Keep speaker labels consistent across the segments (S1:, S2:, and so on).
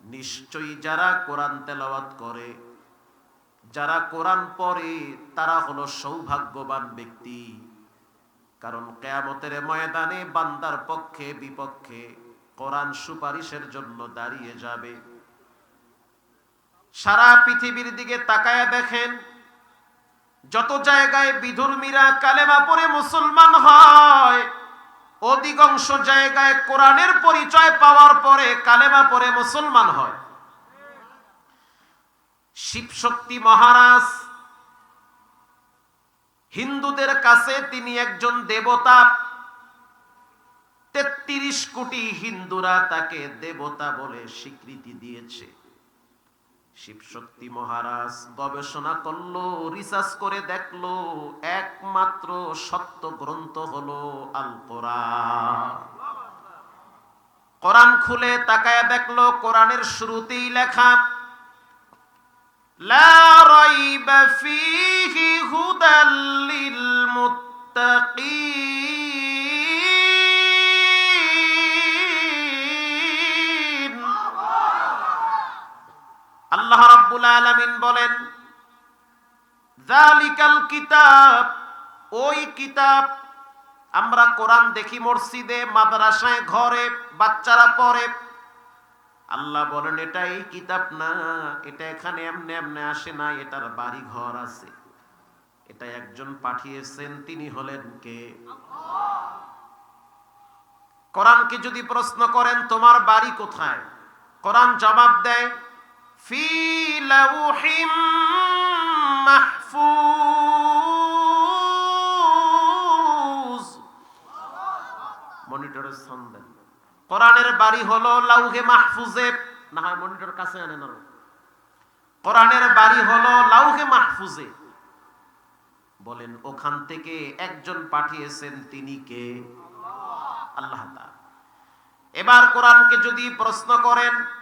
S1: নিশ্চয়ই যারা কোরআন তেলাওয়াত করে, যারা কোরআন পড়ে, তারা হলো সৌভাগ্যবান ব্যক্তি। কারণ কেয়ামতের ময়দানে বান্দার পক্ষে বিপক্ষে কোরআন সুপারিশের জন্য দাঁড়িয়ে যাবে। সারা পৃথিবীর দিকে তাকায় দেখেন, যত জায়গায় বিধর্মীরা কালেমা পড়ে মুসলমান হয় অধিকাংশ জায়গায় কোরআনের পরিচয় পাওয়ার পরে কালেমা পড়ে মুসলমান হয়। শিবশক্তি মহারাজ, হিন্দুদের কাছে তিনি একজন দেবতা। তেত্রিশ কোটি হিন্দুরা তাকে দেবতা বলে স্বীকৃতি দিয়েছে। শিবশক্তি মহারাজ গবেষণা করল রিসার্চ করে দেখল, একমাত্র সত্য গ্রন্থ হলো আল কোরআন কোরআন খুলে তাকায় দেখল, কোরআনের শুরুতেই লেখা, লা রাইবা ফীহি মুত্তাকিন। আল্লাহ রাব্বুল আলামিন বলেন জালিকাল কিতাব, ওই কিতাব আমরা কোরআন দেখি মসজিদে, মাদ্রাসায়, ঘরে, বাচ্চারা পড়ে। আল্লাহ বলেন, এটা এই কিতাব না, এটা এখানে এমনি এমনি আসে না এটার বাড়ি ঘর আছে। এটা একজন পাঠিয়েছেন, তিনি হলেন কে? কোরআনকে যদি প্রশ্ন করেন, তোমার বাড়ি কোথায়? কোরআন জবাব দেয় ফি লাউহিম মাহফুজ। মনিটরের সন্দেহ কোরআনের বাড়ি হলো লাউহে মাহফুজে। না হয় মনিটর কাছে আনে না কোরআনের বাড়ি হলো লাউহে মাহফুজে। বলেন, ওখান থেকে একজন পাঠিয়েছেন তিনি কে? আল্লাহ। এবার কোরআনকে যদি প্রশ্ন করেন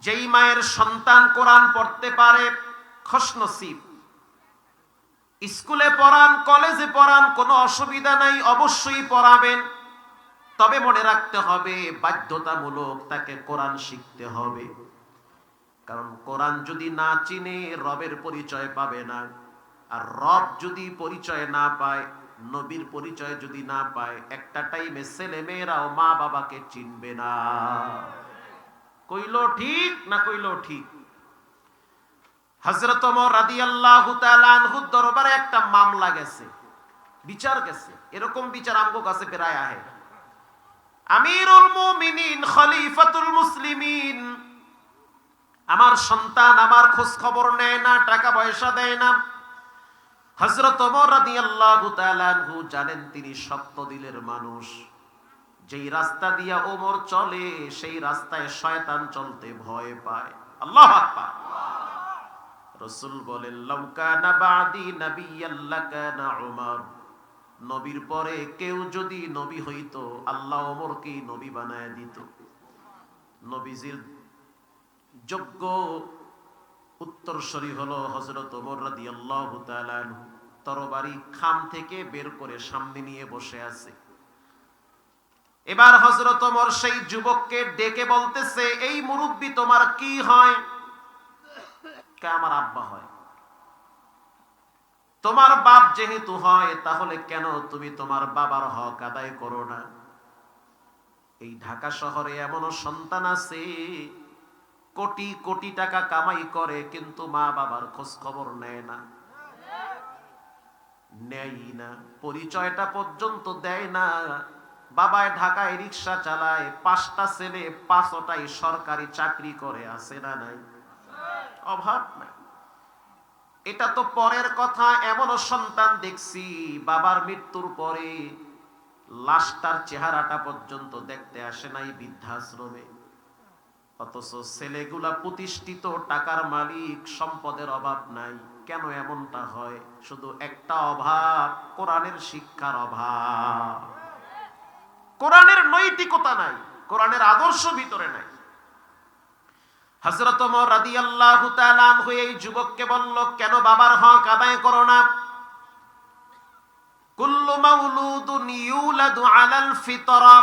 S1: যেই মায়ের সন্তান কোরআন পড়তে পারে, খসনসিব। স্কুলে পড়ান, কলেজে পড়ান, কোনো অসুবিধা নাই, অবশ্যই পড়াবেন। তবে মনে রাখতে হবে, বাধ্যতামূলক তাকে কোরআন শিখতে হবে। কারণ কোরআন যদি না চিনে, রবের পরিচয় পাবে না। আর রব যদি পরিচয় না পায়, নবীর পরিচয় যদি না পায়, একটা টাইমে ছেলে মেয়েরাও মা বাবাকে চিনবে না। কইল ঠিক না কইল ঠিক? হজরত রাদি আল্লাহ দরবারে একটা মামলা গেছে, বিচার গেছে। এরকম বিচার আমগো কাছে প্রায় আহে। আমিরুল মুমিনিন, খলিফাতুল মুসলিমিন, আমার সন্তান আমার খোঁজ খবর নেয় না, টাকা পয়সা দেয় না। হজরত রাদিয়াল্লাহু তাআলা জানেন তিনি সত্য দিলের মানুষ। যেই রাস্তা দিয়া ওমর চলে, সেই রাস্তায় শয়তান চলতে ভয় পায়। আল্লাহু রসুল বলেন লাউকানা বাদি নাবিয়ান, লাকানা উমর। নবীর পরে কেউ যদি নবী হইতো, আল্লাহ ওমরকে নবী বানায় দিত। নবীজির যোগ্য উত্তরসরি হলো হজরত ওমর তাআলা আনহু। তরবারি খাম থেকে বের করে সামনে নিয়ে বসে আছে। এবার হজরত ওমর সেই যুবককে ডেকে বলতেছে, এই মুরব্বী, তোমার কি হয়? আমার আব্বা হয়? তোমার বাপ যেহেতু হয়, তাহলে কেন তুমি তোমার বাবার হক আদায় করো না? এই ঢাকা শহরে এমনও সন্তান আছে, কোটি কোটি টাকা কামাই করে, কিন্তু মা বাবার খোঁজ খবর নেয় না। নেয় না, পরিচয়টা পর্যন্ত দেয় না। বাবায় ঢাকায় রিক্সা চালায়, পাঁচটা ছেলে, পাঁচটাই সরকারি চাকরি করে, আছে না নাই? অভাব নাই এটা তো পরের কথা, এমনও সন্তান দেখছি, বাবার মৃত্যুর পরে লাশটার চেহারাটা পর্যন্ত দেখতে আসে নাই বৃদ্ধাশ্রমে। অথচ ছেলেগুলা প্রতিষ্ঠিত, টাকার মালিক, সম্পদের অভাব নাই। কেন এমনটা হয়? শুধু একটা অভাব, কোরআনের শিক্ষার অভাব। কোরআনের নৈতিকতা নাই, কোরআনের আদর্শ ভিতরে নাই। হজরত রাদি আল্লাহ হয়ে এই যুবককে বলল, কেন বাবার হক আদায় করো না? কুল্লু মাউলুদুন ইউলাদু আলাল ফিতরা।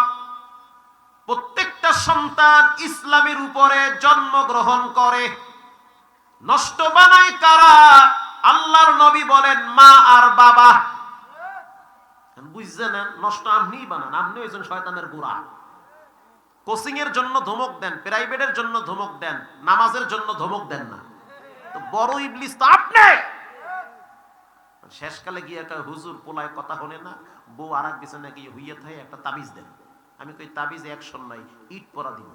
S1: প্রত্যেকটা সন্তান ইসলামের উপরে জন্মগ্রহণ করে। নষ্ট বানায় কারা? আল্লাহর নবী বলেন, মা আর বাবা। বুঝছেন নষ্ট আপনি বানান আপনি হয়েছেন শয়তানের গুড়া। কোচিং এর জন্য ধমক দেন, প্রাইভেটের জন্য ধমক দেন, নামাজের জন্য ধমক দেন না। তো বড় ইবলিস তো আপনি! শেষকালে গিয়ে হুজুর পোলায় কথা হলে না, বউ আর এক বিছানায় গিয়ে হইয়া থাকে একটা তাবিজ দেন। আমি কই, তাবিজ অ্যাকশন নাই, ইট পরা দিব।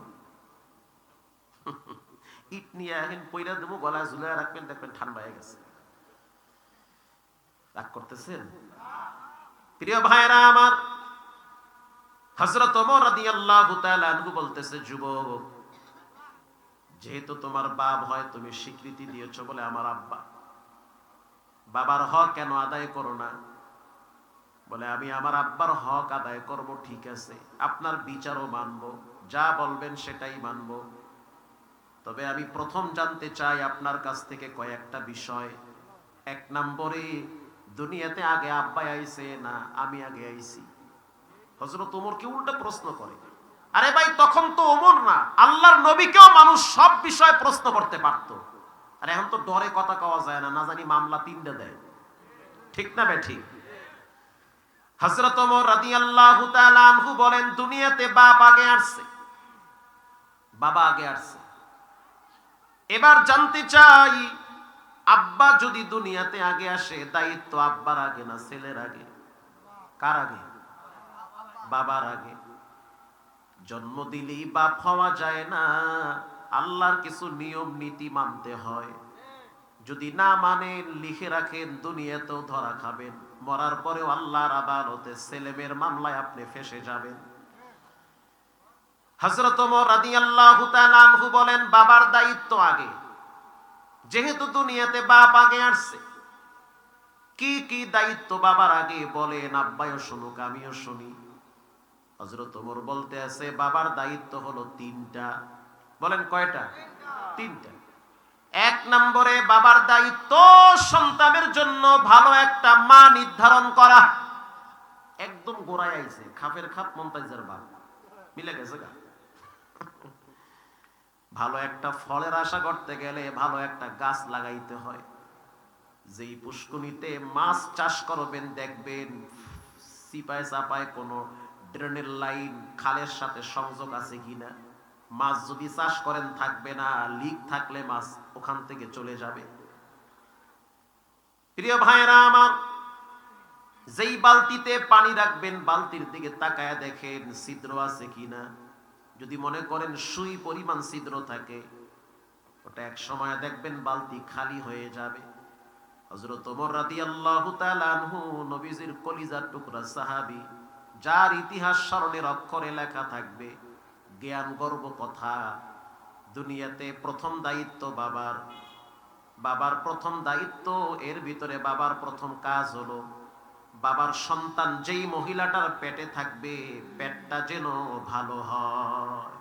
S1: ইট নিয়ে এখন পইরা দেবো, গলায় ঝুলায় রাখবেন, দেখবেন ঠান্ডা হয়ে গেছে। রাগ করতেছেন? প্রিয় ভাইরা আমার হজরত রাদিয়াল্লাহু তাআলা আনহু বলতেছে, যুবক, যেহেতু তোমার বাপ হয়, তুমি স্বীকৃতি দিয়েছ বলে আমার আব্বা। বাবার হক কেন আদায় করো না? বলে, আমি আমার আব্বার হক আদায় করব, ঠিক আছে। আপনার বিচারও মানব, যা বলবেন সেটাই মানব। তবে আমি প্রথম জানতে চাই আপনার কাছ থেকে কয়েকটা বিষয়। এক নম্বরে দুনিয়াতে আগে আব্বাই আইছে না আমি আগে আইছি? হজরত ওমরকে উল্টা প্রশ্ন করে। আরে ভাই, তখন তো ওমর না, আল্লাহর নবীকেও মানুষ সব বিষয়ে প্রশ্ন করতে পারত। আর এখন তো ডরে কথা কওয়া যায় না না জানি মামলা তিনটা দেয়। ঠিক না বে ঠিক? হজরত ওমর রাদিয়াল্লাহু তাআলা আনহু বলেন, দুনিয়াতে বাপ আগে আসছে। বাবা আগে আসছে। এবার জানতে চাই আব্বা যদি দুনিয়াতে আগে আসে, দায়িত্ব আব্বার আগে না ছেলের আগে? কার আগে? বাবার আগে। জন্ম দিলেই বাপ হওয়া যায় না। আল্লাহর কিছু নিয়ম, নীতি মানতে হয়। যদি না মানেন, লিখে রাখেন, দুনিয়াতেও ধরা খাবেন। মরার পরেও আল্লাহর আদালতে ছেলেমেয়ের মামলায় আপনি ফেসে যাবেন। হজরত তাআলা আনহু বলেন, বাবার দায়িত্ব আগে। যেহেতু দুনিয়াতে বাপ আগে আসছে, কি কি দায়িত্ব বাবার আগে বলেন আব্বাইও শুনুক, আমিও শুনি। হজরত ওমর বলতে আছে, বাবার দায়িত্ব হলো তিনটা। বলেন কয়টা? তিনটা। এক নম্বরে বাবার দায়িত্ব সন্তানের জন্য ভালো একটা মা নির্ধারণ করা। একদম গোড়ায় আইছে, খাপের খাপ মন্তাজের বাপ। মিলে গেছে গা। ভালো একটা ফলের আশা করতে গেলে ভালো একটা গাছ লাগাইতে হয়। যেই পুষ্কুনিতে মাছ চাষ করবেন, দেখবেন সিপায় চাপায় কোনো ড্রেনের লাইন খালের সাথে সংযোগ আছে কিনা। মাছ যদি চাষ করেন, থাকবে না, লিক থাকলে মাছ ওখান থেকে চলে যাবে। প্রিয় ভাইরা আমার, যেই বালতিতে পানি রাখবেন, বালতির দিকে তাকায় দেখেন ছিদ্র আছে কিনা। যদি মনে করেন সুই পরিমাণ ছিদ্র থাকে, ওটা এক সময় দেখবেন বালতি খালি হয়ে যাবে। আনহু, নবীজির কলিজার টুকরা সাহাবী, যার ইতিহাস স্মরণের থাকবে, জ্ঞান গর্ব কথা, দুনিয়াতে প্রথম দায়িত্ব বাবার বাবার প্রথম দায়িত্ব, এর ভিতরে বাবার প্রথম কাজ হলো বাবার সন্তান যেই মহিলাটার পেটে থাকবে, পেটটা যেন ভালো হয়।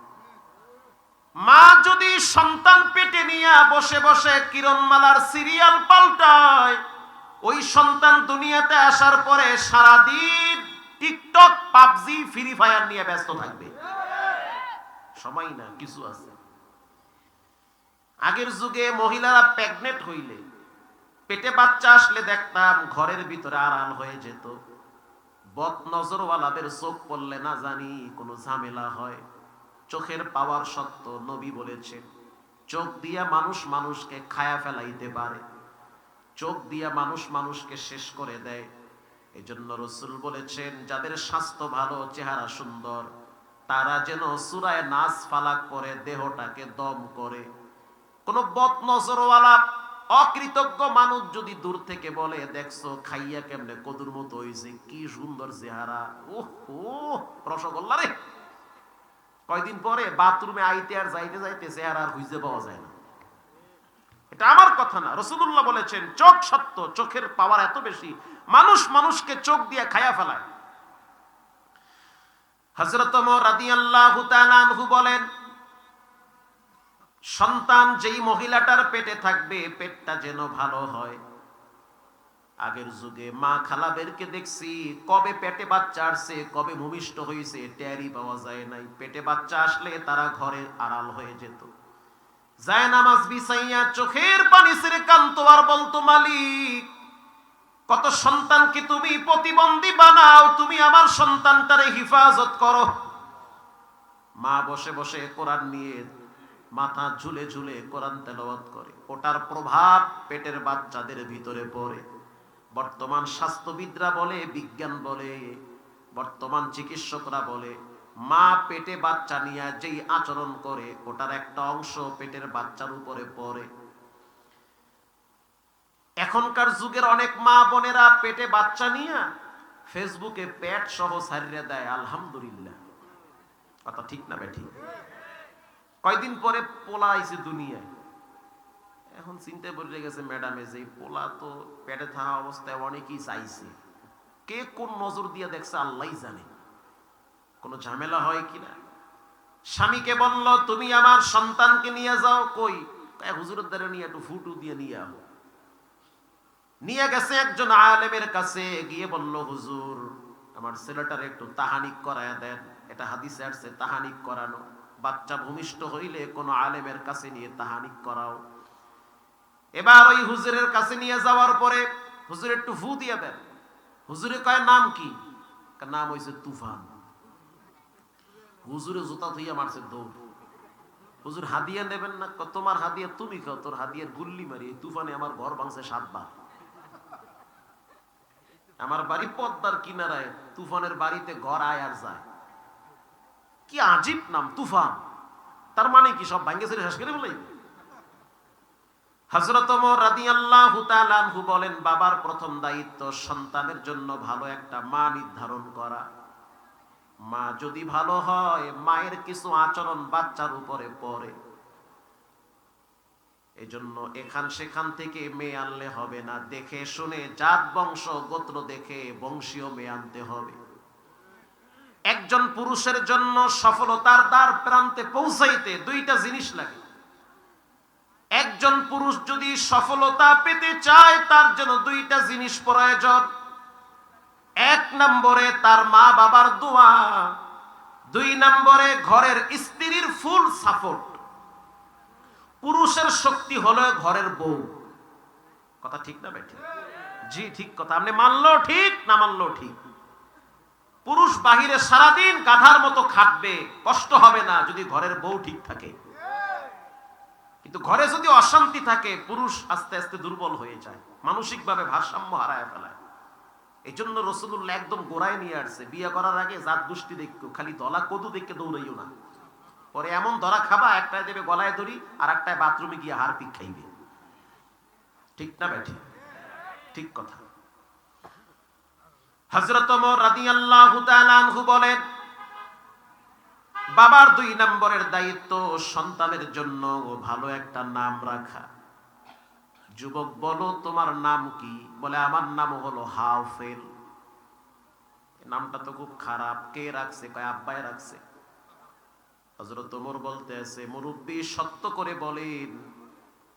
S1: মা যদি সন্তান পেটে নিয়ে বসে বসে কিরণমালার সিরিয়াল পাল্টায়, ওই সন্তান দুনিয়াতে আসার পরে সারাদিন টিকটক, পাবজি, ফ্রি ফায়ার নিয়ে ব্যস্ত থাকবে। সময় না, কিছু আছে। আগের যুগে মহিলারা প্রেগনেন্ট হইলে পেটে বাচ্চা আসলে দেখতাম ঘরের ভিতরে আড়াল হয়ে যেত। বদ নজরওয়ালাদের চোখ পড়লে না জানি কোনো ঝামেলা হয়। চোখের পাওয়ার সত্য নবী বলেছেন চোখ দিয়া মানুষ মানুষকে খায়া ফেলাইতে পারে। চোখ দিয়া মানুষ মানুষকে শেষ করে দেয়। এই জন্য রসুল বলেছেন, যাদের স্বাস্থ্য ভালো, চেহারা সুন্দর, তারা যেন সুরায় নাচ ফালাক করে, দেহটাকে দম করে। কোনো বদ নজরওয়ালা অকৃতজ্ঞ মানুষ যদি দূর থেকে বলে, দেখছ, খাইয়া কেমনে কদুর মতো হয়েছে কি সুন্দর চেহারা। ওহ রসগোল্লা রে। কয়দিন পরে বাথরুমে আইতে আর যাইতে যাইতে চেহারা আর খুঁজে পাওয়া যায় না। এটা আমার কথা না। রসুল্লাহ বলেছেন, চোখ সত্য, চোখের পাওয়ার এত বেশি। মানুষ মানুষকে চোখ দিয়ে খায়া ফেলায়। হজরত রাদিয়াল্লাহু তাআলা আনহু বলেন সন্তান যেই মহিলাটার পেটে থাকবে, পেটটা যেন ভালো হয়। আগের যুগে মা খালাদেরকে দেখছি, কবে পেটে বাচ্চা আসছে, কবে ভূমিষ্ঠ হয়েছে, টেয়ারি পাওয়া যায় নাই। পেটে বাচ্চা আসলে তারা ঘরে আড়াল হয়ে যেত। যায় নামাজ বিছাইয়া চোখের পানি ছেড়ে কান্ত আর বলতো, মালিক, কত সন্তানকে তুমি প্রতিবন্ধী বানাও, তুমি আমার সন্তানটারে হিফাজত করো। মা বসে বসে কোরআন নিয়ে মাথা ঝুলে ঝুলে কোরআন তেলাওয়াত করে। ওটার প্রভাব পেটের বাচ্চাদের ভিতরে পড়ে। বর্তমান স্বাস্থ্যবিদরা বলে, বিজ্ঞান বলে, বর্তমান চিকিৎসকরা বলে, মা পেটে বাচ্চা নিয়ে যেই আচরণ করে, ওটার একটা অংশ পেটের বাচ্চার উপরে পড়ে। এখনকার যুগের অনেক মা বোনেরা পেটে বাচ্চা নিয়ে ফেসবুকে পেট সহ সারিয়ে দেয়, আলহামদুলিল্লাহ। কথা ঠিক না বেঠি কয়দিন পরে পোলা আইছে দুনিয়ায়। এখন চিন্তায় পড়ে গেছে, ম্যাডামে যে পোলা তো পেটে থাকা অবস্থায় অনেকেই চাইছে। কে কোন নজর দিয়ে দেখছে আল্লাহ জানে। কোনো ঝামেলা হয় কিনা? স্বামীকে বলল, তুমি আমার সন্তানকে নিয়ে যাও, কই? হুজুরের দ্বারা নিয়ে একটু ফুটু দিয়ে নিয়ে আও নিয়ে গেছে একজন আলেমের কাছে, গিয়ে বলল, হুজুর, আমার ছেলেটার একটু তাহানিক করায় দেন। এটা হাদিসে আসছে, তাহানিক করানো। বাচ্চা ভূমিষ্ঠ হইলে কোন আলেমের কাছে নিয়ে তাহানিক করাও। এবার ওই হুজুরের কাছে নিয়ে যাওয়ার পরে হুজুর একটু ফু দিয়ে দেন। হুজুরে কয়, নাম কি? নাম হইছে তুফান। হুজুরে জুতা থইয়া মারছে দৌড়। হুজুর হাদিয়া নেবেন না তোমার হাদিয়া তুমি খাও, তোর হাদিয়ার গুল্লি মারি তুফানে আমার ঘর ভাঙছে সাতবার। আমার বাড়ি পদ্মার কিনারায় তুফানের বাড়িতে ঘর আয় আর যায়। কি আজীব নাম, তুফান। তার মানে কি, সব ভাঙ্গে ছেড়ে শেষ করে বলেই হজরত রাদিয়াল্লাহু তাআলা আনহু বলেন, বাবার প্রথম দায়িত্ব সন্তানের জন্য ভালো একটা মা নির্ধারণ করা। মা যদি ভালো হয়, মায়ের কিছু আচরণ বাচ্চার উপরে পড়ে। এজন্য এখান সেখান থেকে মেয়ে আনলে হবে না। দেখে শুনে জাত, বংশ, গোত্র দেখে বংশীয় মেয়ে আনতে হবে। একজন পুরুষের জন্য সফলতার দ্বার প্রান্তে পৌঁছাইতে দুইটা জিনিস লাগে। একজন পুরুষ যদি সফলতা পেতে চায়, তার জন্য দুইটা জিনিস প্রয়োজন। এক নম্বরে তার মা বাবার দোয়া, দুই নম্বরে ঘরের স্ত্রীর ফুল সাপোর্ট। পুরুষের শক্তি হলো ঘরের বউ। কথা ঠিক না বেঠিক জি, ঠিক কথা। আপনি মানলো ঠিক, না মানলো ঠিক? পুরুষ বাহিরে সারাদিন গাধার মতো খাটবে, কষ্ট হবে না যদি ঘরের বউ ঠিক থাকে। কিন্তু ঘরে যদি অশান্তি থাকে, পুরুষ আস্তে আস্তে দুর্বল হয়ে যায়, মানসিকভাবে ভারসাম্য হারায় ফেলায়। এই জন্য রসুল্লাহ একদম গোড়ায় নিয়ে আসছে, বিয়ে করার আগে জাত গোষ্ঠী দেখো, খালি দলা কদু দেখে দৌড়াইও না। পরে এমন ধরা খাবা, একটায় দেবে গলায় ধরি আর একটায় বাথরুমে গিয়ে হার পিক খাইবে। ঠিক না ব্যাঠি ঠিক কথা। বলেন, বাবার দুই নম্বরের দায়িত্ব সন্তানের জন্য ভালো একটা নাম রাখা। যুবক, বলো তোমার নাম কি? বলে, আমার নাম হলো হাফেল নামটা তো খুব খারাপ। কে রাখছে? কয়, আব্বাই রাখছে। হজরত ওমর বলতে আছে মুরব্বী সত্য করে বলেন,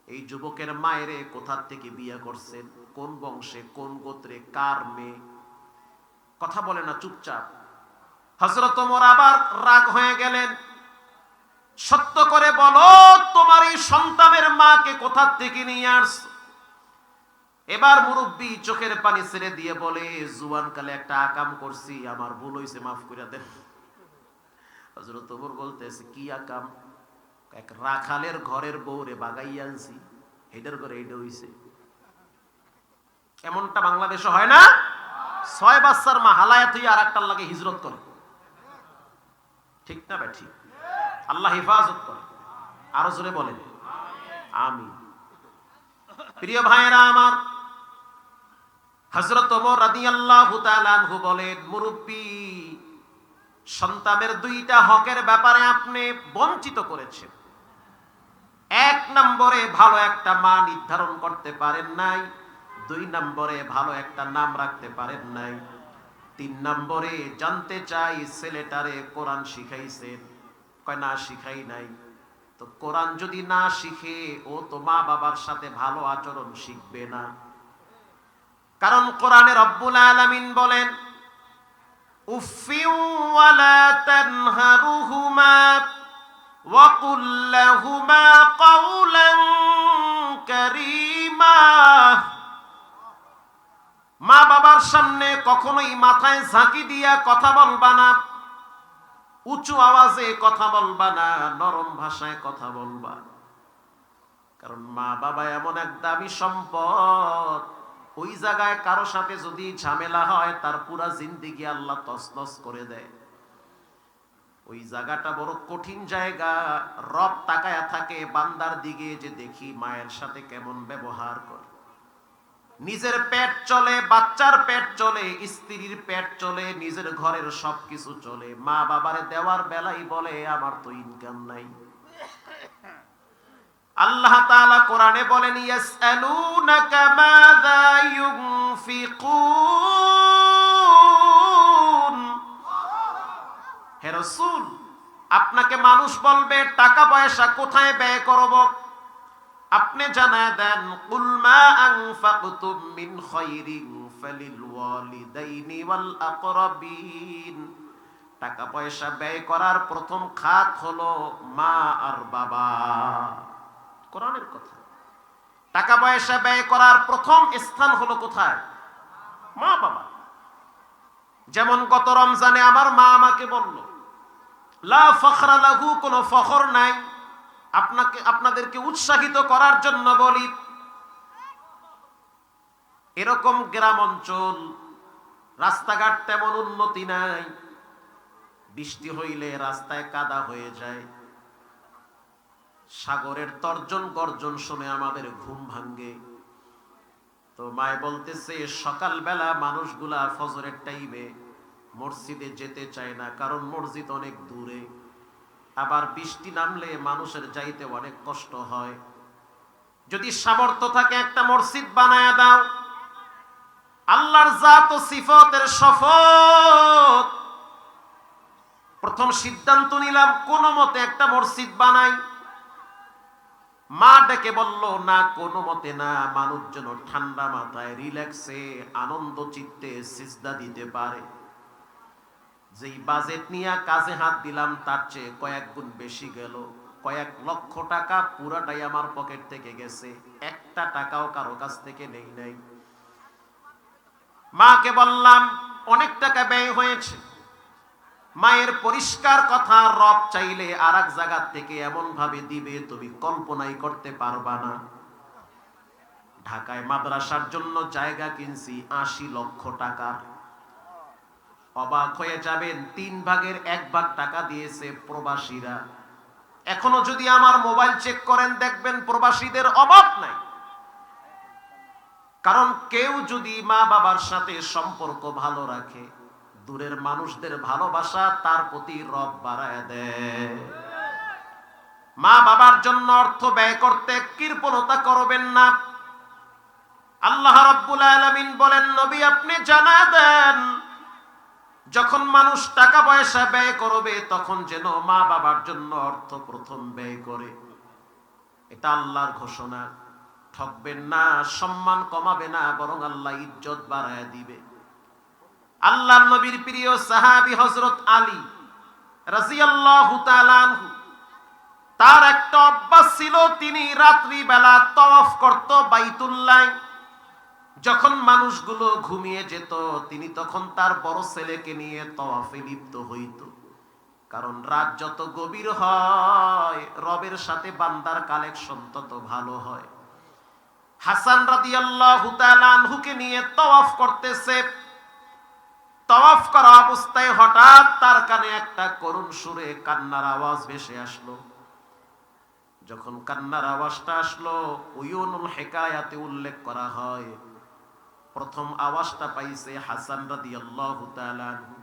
S1: এই যুবকের মায়েরে কোথার থেকে বিয়ে করছেন? কোন বংশে? কোন গোত্রে? কার মেয়ে? কথা বলে না, চুপচাপ। হজরত আবার রাগ হয়ে গেলেন। সত্য করে বলো, তোমার এই সন্তানের মাকে কোথা থেকে নিয়ে আসছো? এবার মুরব্বী চোখের পানি ছেড়ে দিয়ে বলে, জুয়ান কালে একটা আকাম করছি, আমার ভুল হইছে, মাফ করে দেন। হজরত বলতেছে, কি আকাম? এক রাখালের ঘরের বউরে বাগাইয়া আনছি, হেডের ঘরে এইটা হইছে। এমনটা বাংলাদেশে হয় না। ছয় বাচ্চার মা হালায়াত হইয়া আর একটার লাগে হিজরত করে। ঠিক না ভাই, ঠিক। আল্লাহ হেফাজত করে। আরও জোরে বলেন। আমি প্রিয় ভাইয়েরা আমার হজরত ওমর রাদিয়াল্লাহু তাআলা আনহু বলেন, মুরব্বী, সন্তানের দুইটা হকের ব্যাপারে আপনি বঞ্চিত করেছেন। এক নম্বরে ভালো একটা মা নির্ধারণ করতে পারেন নাই দুই নম্বরে ভালো একটা নাম রাখতে পারেন নাই তিন নম্বরে জানতে চাই ছেলেটারে কোরআন শিখাইছেন কয় না শিখাই নাই তো কোরআন যদি না শিখে ও তো মা বাবার সাথে ভালো আচরণ শিখবে না কারণ কোরআনে রব্বুল আলামিন বলেন উফিউ ওয়ালা তানহারুহুমা وقل لهما قولا كريما মা বাবার সামনে কখনোই মাথায় ঝাঁকি দিয়া কথা বলবা না। উঁচু আওয়াজে কথা বলবা না, নরম ভাষায় কথা বলবা। কারণ মা বাবা এমন এক দামি সম্পদ। ওই জায়গায় কারও সাথে যদি ঝামেলা হয়, তার পুরা জিন্দিগি আল্লাহ তসনস করে দেয়। ওই জায়গাটা বড় কঠিন জায়গা। রব তাকায়া থাকে বান্দার দিকে যে দেখি মায়ের সাথে কেমন ব্যবহার করে। নিজের পেট চলে, বাচ্চার পেট চলে, স্ত্রীর পেট চলে, নিজের ঘরের সবকিছু চলে। মা বাবারে দেওয়ার বেলাই বলে, আমার তো ইনকাম নাই। আল্লাহ তাআলা কোরআনে বলেন, ইয়াসআলুনাকা মাযা ইউনফিকুন। হে রাসূল, আপনাকে মানুষ বলবে, টাকা পয়সা কোথায় ব্যয় করব? আপনি জানায় দেন মা মিন টাকা পয়সা ব্যয় করার প্রথম খাত হলো মা আর বাবা। কোরআনের কথা। টাকা পয়সা ব্যয় করার প্রথম স্থান হলো কোথায়? মা বাবা। যেমন গত রমজানে আমার মা আমাকে বলল, লা ফখরা লাহু, কোনো ফখর নাই। আপনাকে, আপনাদেরকে উৎসাহিত করার জন্য বলি, এরকম গ্রাম অঞ্চল, রাস্তাঘাট তেমন উন্নতি নাই। বৃষ্টি হইলে রাস্তায় কাদা হয়ে যায়। সাগরের তর্জন গর্জন শুনে আমাদের ঘুম ভাঙ্গে তো মায় বলতেছে, সকালবেলা মানুষগুলা ফজরের টাইমে মসজিদে যেতে চায় না, কারণ মসজিদ অনেক দূরে। আবার বৃষ্টি নামলে মানুষের যাইতে অনেক কষ্ট হয়। যদি সামর্থ্য থাকে একটা মসজিদ বানায় দাও। আল্লাহর জাত ও সিফতের শপথ। প্রথম সিদ্ধান্ত নিলাম, কোন মতে একটা মসজিদ বানাই। মা ডেকে বলল, না, কোনো মতে না, মানুষ যেন ঠান্ডা মাথায় রিল্যাক্সে, আনন্দ চিত্তে সিজদা দিতে পারে। যেই বাজেট নিয়ে কাজে হাত দিলাম, তার চেয়ে কয়েক গুণ বেশি গেল। কয়েক লক্ষ টাকা পুরাটাই আমার পকেট থেকে গেছে। একটা টাকাও কারও কাছ থেকে নেই নাই। মাকে বললাম, অনেক টাকা ব্যয় হয়েছে। মায়ের পরিষ্কার কথা, রব চাইলে আর এক জায়গা থেকে এমন ভাবে দিবে, তুমি কল্পনাই করতে পারবা না। ঢাকায় মাদ্রাসার জন্য জায়গা কিনছি আশি লক্ষ টাকা অবাক হয়ে যাবেন, তিন ভাগের এক ভাগ টাকা দিয়েছে প্রবাসীরা। এখনও যদি আমার মোবাইল চেক করেন, দেখবেন প্রবাসীদের অভাব নাই। কারণ কেউ যদি মা বাবার সাথে সম্পর্ক ভালো রাখে, দূরের মানুষদের ভালোবাসা তার প্রতি রব বাড়ায় দেয়। মা বাবার জন্য অর্থ ব্যয় করতে কৃপণতা করবেন না। আল্লাহ রব্বুল আলামিন বলেন, নবী, আপনি জানা দেন যখন মানুষ টাকা পয়সা ব্যয় করবে, তখন যেন মা বাবার জন্য অর্থ প্রথম ব্যয় করে। এটা আল্লাহর ঘোষণা। ঠকবেন না, সম্মান কমাবে না, বরং আল্লাহ ইজ্জত বাড়ায় দিবে। আল্লাহ নবীর প্রিয় সাহাবি হজরত আলী রাজিয়াল্লাহু তার একটা অভ্যাস ছিল, তিনি রাত্রি বেলা তওয়াফ করত বাইতুল্লাহ। যখন মানুষগুলো ঘুমিয়ে যেত, তিনি তখন তার বড় ছেলেকে নিয়ে তওয়াফে লিপ্ত হইত। কারণ রাত যত গভীর হয়, রবের সাথে বান্দার কালেকশন তত ভালো হয়। হাসান রাদিয়াল্লাহু নিয়ে তওয়াফ করতেছে। তওয়াফ করা অবস্থায় হঠাৎ তার কানে একটা করুণ সুরে কান্নার আওয়াজ ভেসে আসলো। যখন কান্নার আওয়াজটা আসলো উয়ুনুল হেকায়াতে উল্লেখ করা হয় প্রথম আওয়াজটা পাইছে হাসান তাআলা আনহু।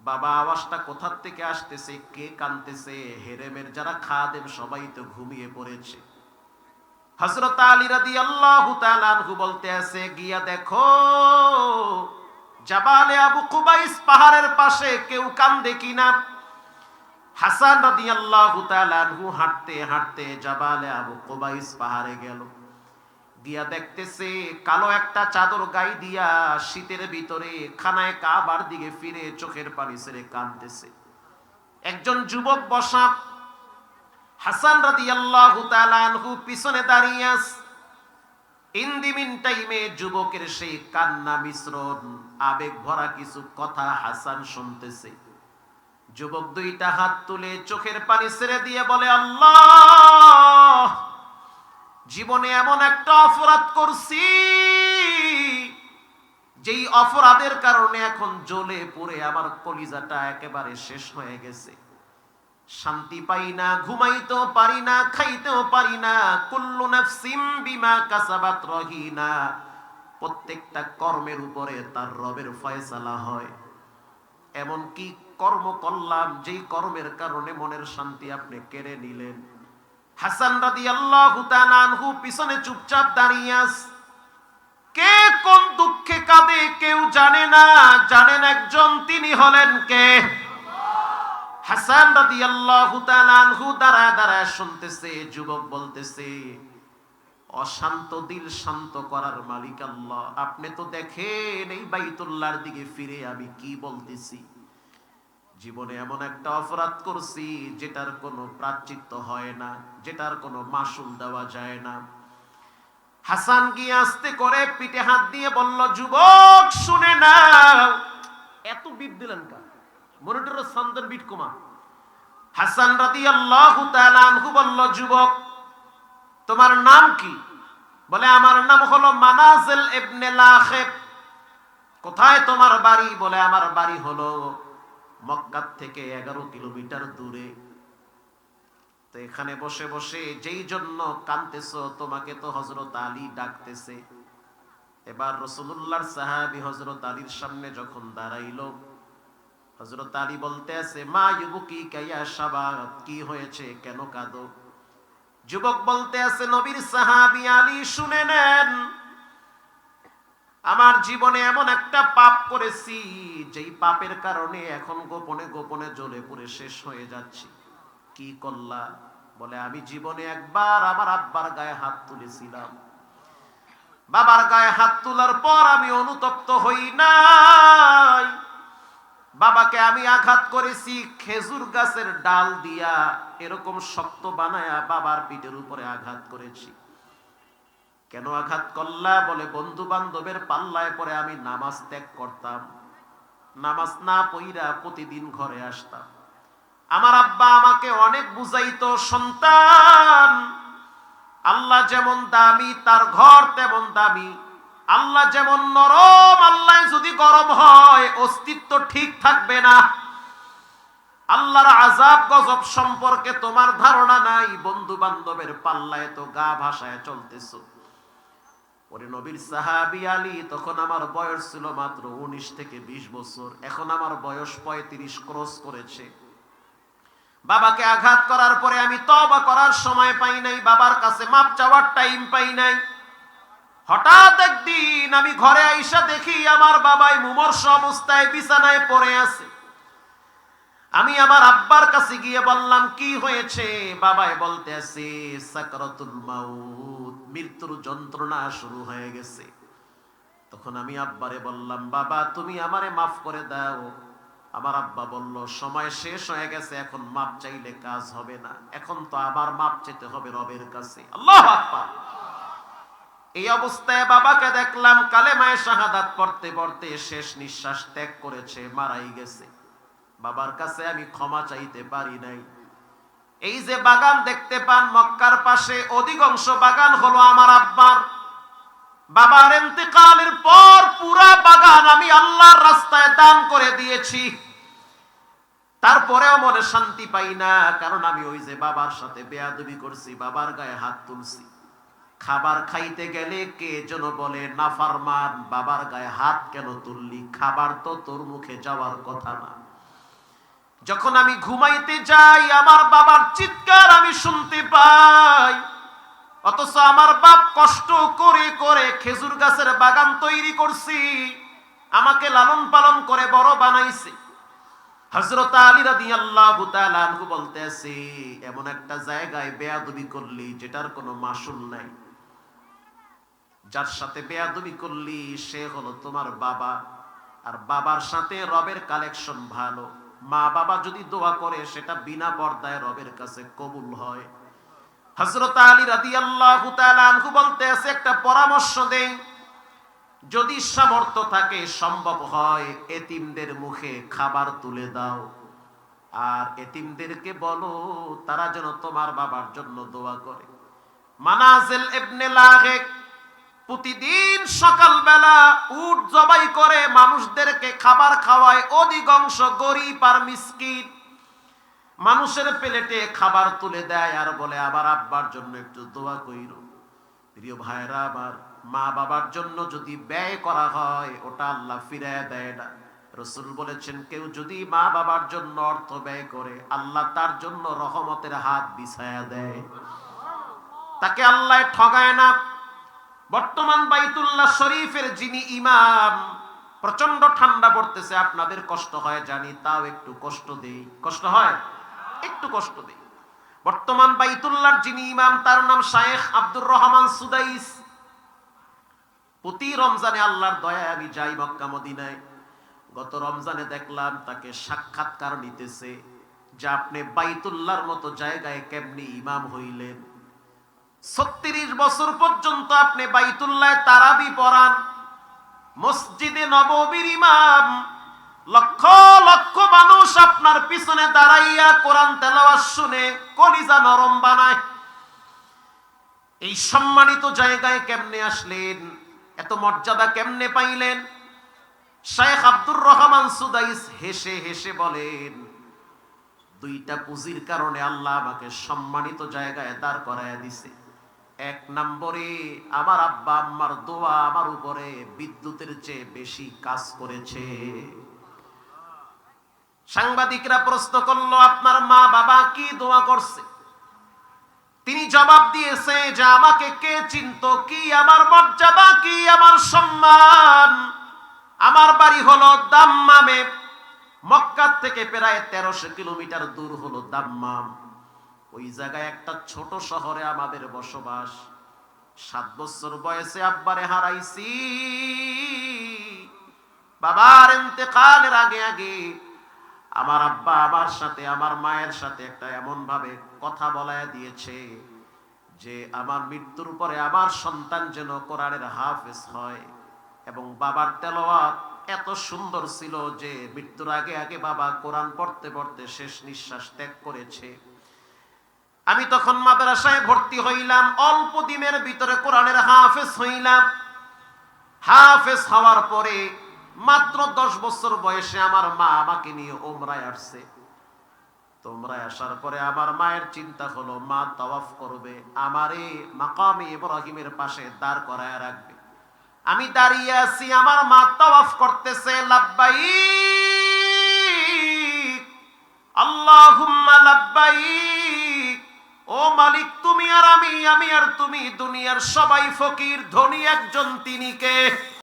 S1: বাবা, আওয়াজটা কোথার থেকে আসতেছে? কে কানতেছে? হেরেমের যারা খাদেম, সবাই তো ঘুমিয়ে পড়েছে। হযরত আলী রাদিয়াল্লাহু তাআলা আনহু বলতে আছে, গিয়া দেখো, জাবালে আবু কুবাইস পাহাড়ের পাশে কেউ কান্দে কিনা? হাসান রাদিয়াল্লাহু তাআলা আনহু হাঁটতে হাঁটতে জাবালে আবু কুবাইস পাহাড়ে গেল। দিয়া দেখতেছে, কালো একটা চাদর গাই দিয়া শীতের ভিতরে খানায় কাবার দিকে ফিরে চোখের পানি ছেড়ে কাঁদতেছে। একজন যুবক বসা, হাসান রাদিয়াল্লাহু তাআলা আনহু পিছনে দাঁড়িয়ে টাইমে যুবকের সেই কান্না মিশ্রণ, আবেগ ভরা কিছু কথা হাসান শুনতেছে। যুবক দুইটা হাত তুলে চোখের পানি ছেড়ে দিয়ে বলে, আল্লাহ! জীবনে এমন একটা অপরাধ করছি, যেই অপরাধের কারণে এখন জ্বলে পড়ে আমার কলিজাটা একেবারে শেষ হয়ে গেছে। শান্তি পাই না, ঘুমাইতেও পারি না, খাইতেও পারি না, কুল্লু নাফসিম বিমা কাসাবাত রহিনা। প্রত্যেকটা কর্মের উপরে তার রবের ফয়সালা হয়। এমন কি কর্ম করলাম, যেই কর্মের কারণে মনের শান্তি আপনি কেড়ে নিলেন। হাসান রাদিয়াল্লাহু তাআলা আনহু পিছনে চুপচাপ দাঁড়িয়ে আছে। কে কোন দুঃখে কাঁদে কেউ জানে না, জানেন একজন, তিনি হলেন কে? হাসান রাদিয়াল্লাহু তাআলা আনহু দাঁড়ায় দাঁড়ায় শুনতেছে, যুবক বলতেছে, অশান্ত দিল শান্ত করার মালিক আল্লাহ। আপনি তো দেখেন এই বাইতুল্লাহর দিকে ফিরে আমি কি বলতেছি? জীবনে এমন একটা অপরাধ করছি, যেটার কোনো প্রাচিত্য হয় না, যেটার কোনো মাসুল দেওয়া যায় না। হাসান গিয়ে আসতে করে পিঠে হাত দিয়ে বলল, যুবক, শুনে না এত বিট দিলেন কা মনিটর সন্দন বিট কুমা। হাসান রাদিয়াল্লাহু তাআলা আনহু বলল, যুবক, তোমার নাম কি? বলে, আমার নাম হলো মানাজিল ইবনে লাখিব। কোথায় তোমার বাড়ি? বলে, আমার বাড়ি হলো মক্কার থেকে এগারো কিলোমিটার দূরে। তো এখানে বসে বসে যেই জন্য কানতেছো, তোমাকে তো হজরত আলী ডাকতেছে। এবার রসুল্লাহর সাহাবি হজরত আলীর সামনে যখন দাঁড়াইলো হজরত আলী বলতে আছে, মা ইউবুকি কাইয়া সাবাব কি হয়েছে? কেন কাঁদো? যুবক বলতে আছে, নবীর সাহাবি আলী, শুনে নেন। আমার জীবনে এমন একটা পাপ করেছি, যেই পাপের কারণে এখন গোপনে গোপনে জ্বলে পুড়ে শেষ হয়ে যাচ্ছি। কি করলা বলে, আমি জীবনে একবার আমার আব্বার গায়ে হাত তুলেছিলাম। বাবার গায়ে হাত তোলার পর আমি অনুতপ্ত হই নাই। বাবাকে আমি আঘাত করেছি খেজুর গাছের ডাল দিয়া, এরকম শক্ত বানায়া বাবার পিঠের উপরে আঘাত করেছি। কেন আঘাত করলা বলে বন্ধু বান্ধবের পাল্লায় পরে আমি নামাজ ত্যাগ করতাম। নামাজ না পইরা প্রতিদিন ঘরে আসতাম। আমার আব্বা আমাকে অনেক বুঝাইতো, সন্তান, আল্লাহ যেমন দামি, তার ঘর তেমন দামি। আল্লাহ যেমন নরম, আল্লাহ যদি গরম হয়, অস্তিত্ব ঠিক থাকবে না। আল্লাহর আজাব গজব সম্পর্কে তোমার ধারণা নাই। বন্ধু বান্ধবের পাল্লায় তো গা ভাষায় চলতেছো। ওরে নবীর সাহাবি আলী, তখন আমার বয়স ছিল মাত্র উনিশ থেকে ২০ বছর। এখন আমার বয়স পঁয়ত্রিশ, ক্রস করেছে। বাবাকে আঘাত করার পরে আমি তবা করার সময় পাই নাই, বাবার কাছে মাপ চাওয়ার টাইম পাই নাই। হঠাৎ একদিন আমি ঘরে আইসা দেখি আমার বাবাই মুমর্ষ অবস্থায় বিছানায় পড়ে আছে। আমি আমার আব্বার কাছে গিয়ে বললাম, কি হয়েছে? বাবাই বলতে আছে সাকরাতুল মাউত। মৃত্যুর যন্ত্রণা শুরু হয়ে গেছে। তখন আমি আব্বারে বললাম, বাবা, তুমি আমারে মাফ করে দাও। আমার আব্বা বলল, সময় শেষ হয়ে গেছে, এখন মাপ চাইলে কাজ হবে না। এখন তো আবার মাপ চাইতে হবে রবের কাছে। আল্লাহ আকবার! এই অবস্থায় বাবাকে দেখলাম, কালেমায় শাহাদাত পড়তে পড়তে শেষ নিঃশ্বাস ত্যাগ করেছে, মারাই গেছে। বাবার কাছে আমি ক্ষমা চাইতে পারি নাই। এই যে বাগান দেখতে পান মক্কার পাশে, অধিকাংশ বাগান হলো আমার আব্বার। বাবার এতেকালের পর পুরা বাগান আমি আল্লাহর রাস্তায় দান করে দিয়েছি। তারপরেও মনে শান্তি পাই না, কারণ আমি ওই যে বাবার সাথে বেয়াদবি করছি, বাবার গায়ে হাত তুলছি। খাবার খাইতে গেলে কে যেন বলে নাফারমান বাবার গায়ে হাত কেন তুললি? খাবার তো তোর মুখে যাওয়ার কথা না। যখন আমি ঘুমাইতে যাই, আমার বাবার চিৎকার আমি শুনতে পাই। অথচ আমার বাপ কষ্ট করে করে খেজুর গাছের বাগান তৈরি করছি, আমাকে লালন পালন করে বড় বানাইছে। হজরত আলী রাদি আল্লাহ বলতে আছে এমন একটা জায়গায় বেয়াদবি করলি যেটার কোনো মাসুল নাই। যার সাথে বেয়াদবি করলি সে হলো তোমার বাবা, আর বাবার সাথে রবের কালেকশন ভালো। মা বাবা যদি দোয়া করে, সেটা বিনা পর্দায় রবের কাছে কবুল হয়। হজরত আলী রাদি আল্লাহ আনহু বলতে আছে, একটা পরামর্শ দেই। যদি সামর্থ্য থাকে, সম্ভব হয়, এতিমদের মুখে খাবার তুলে দাও। আর এতিমদেরকে বলো, তারা যেন তোমার বাবার জন্য দোয়া করে। মানাজেল এবনে লাহেক প্রতিদিন সকালবেলা উট জবাই করে মানুষদেরকে খাবার খাওয়ায়। অধিকাংশ গরিব আর মিসকিন মানুষের প্লেটে খাবার তুলে দেয় আর বলে, আবার আব্বার জন্য একটু দোয়া কইর। প্রিয় ভাইরা আবার মা বাবার জন্য যদি ব্যয় করা হয়, ওটা আল্লাহ ফিরায় দেয় না। রসুল বলেছেন, কেউ যদি মা বাবার জন্য অর্থ ব্যয় করে, আল্লাহ তার জন্য রহমতের হাত বিছায়া দেয়। তাকে আল্লাহ ঠগায় না। বর্তমান বাইতুল্লাহ শরীফের যিনি ইমাম প্রচণ্ড ঠান্ডা পড়তেছে, আপনাদের কষ্ট হয় জানি, তাও একটু কষ্ট দেই। কষ্ট হয়? একটু কষ্ট দেই। বর্তমান বাইতুল্লাহর যিনি ইমাম, তার নাম শায়েখ আব্দুর রহমান সুদাইস। প্রতি রমজানে আল্লাহর দয়ায় আমি যাই মক্কা মদিনায়। গত রমজানে দেখলাম তাকে সাক্ষাৎকার নিতেছে যে আপনি বাইতুল্লাহর মতো জায়গায় কেমনি ইমাম হইলেন। ছত্রিশ বছর পর্যন্ত আপনি বাইতুল্লায় তারাবি পড়ান। মসজিদে নববীর ইমাম, লক্ষ লক্ষ মানুষ আপনার পিছনে দাঁড়াইয়া কোরআন তেলাওয়াত শুনে কলিজা নরম বানায়। এই সম্মানিত জায়গায় কেমনে আসলেন? এত মর্যাদা কেমনে পাইলেন? শেখ আব্দুর রহমান সুদাইস হেসে হেসে বলেন, দুইটা পুঁজির কারণে আল্লাহ আমাকে সম্মানিত জায়গায় দাঁড় করায় দিছে। এক নম্বরে আমার আব্বা আম্মার দোয়া আমার উপরে বিদ্যুতের চেয়ে বেশি কাজ করেছে। সাংবাদিকরা প্রশ্ন করল, আপনার মা বাবা কি দোয়া করছে? তিনি জবাব দিয়েছে যে, আমাকে কে চিনত? কি আমার মর্যাদা? কি আমার সম্মান? আমার বাড়ি হলো দাম্মামে। মক্কার থেকে প্রায় তেরোশো কিলোমিটার দূর হলো দাম্মাম। ওই জায়গায় একটা ছোট শহরে আমাদের বসবাস। সাত বছর বয়সে আব্বারে হারাইছি। বাবার ইন্তেকালের আগে আগে আমার আব্বা আমার সাথে, আমার মায়ের সাথে একটা এমন ভাবে কথা বলায় দিয়েছে যে আমার মৃত্যুর পরে আমার সন্তান যেন কোরআনের হাফেজ হয়। এবং বাবার তেলাওয়াত এত সুন্দর ছিল যে মৃত্যুর আগে আগে বাবা কোরআন পড়তে পড়তে শেষ নিঃশ্বাস ত্যাগ করেছে। আমি তখন মাদ্রাসায় ভর্তি হইলাম, অল্প দিনের ভিতরে কোরআনের হাফেজ হইলাম। হাফেজ হওয়ার পরে মাত্র দশ বছর বয়সে আমার মা আমাকে নিয়ে ওমরায় আসছে। তোমরা আসার পরে আমার মায়ের চিন্তা হলো, মা তাওয়াফ করবে, আমারে মাকামে ইব্রাহিমের পাশে দাঁড় করায় রাখবে। আমি দাঁড়িয়ে আছি, আমার মা তাওয়াফ করতেছে লাব্বাই আল্লাহুম্মা লাব্বাইক। ও মালিক, তুমি আর আমি আমি আর তুমি দুনিয়ার সবাই ফকির, ধনী একজন, তিনি কে?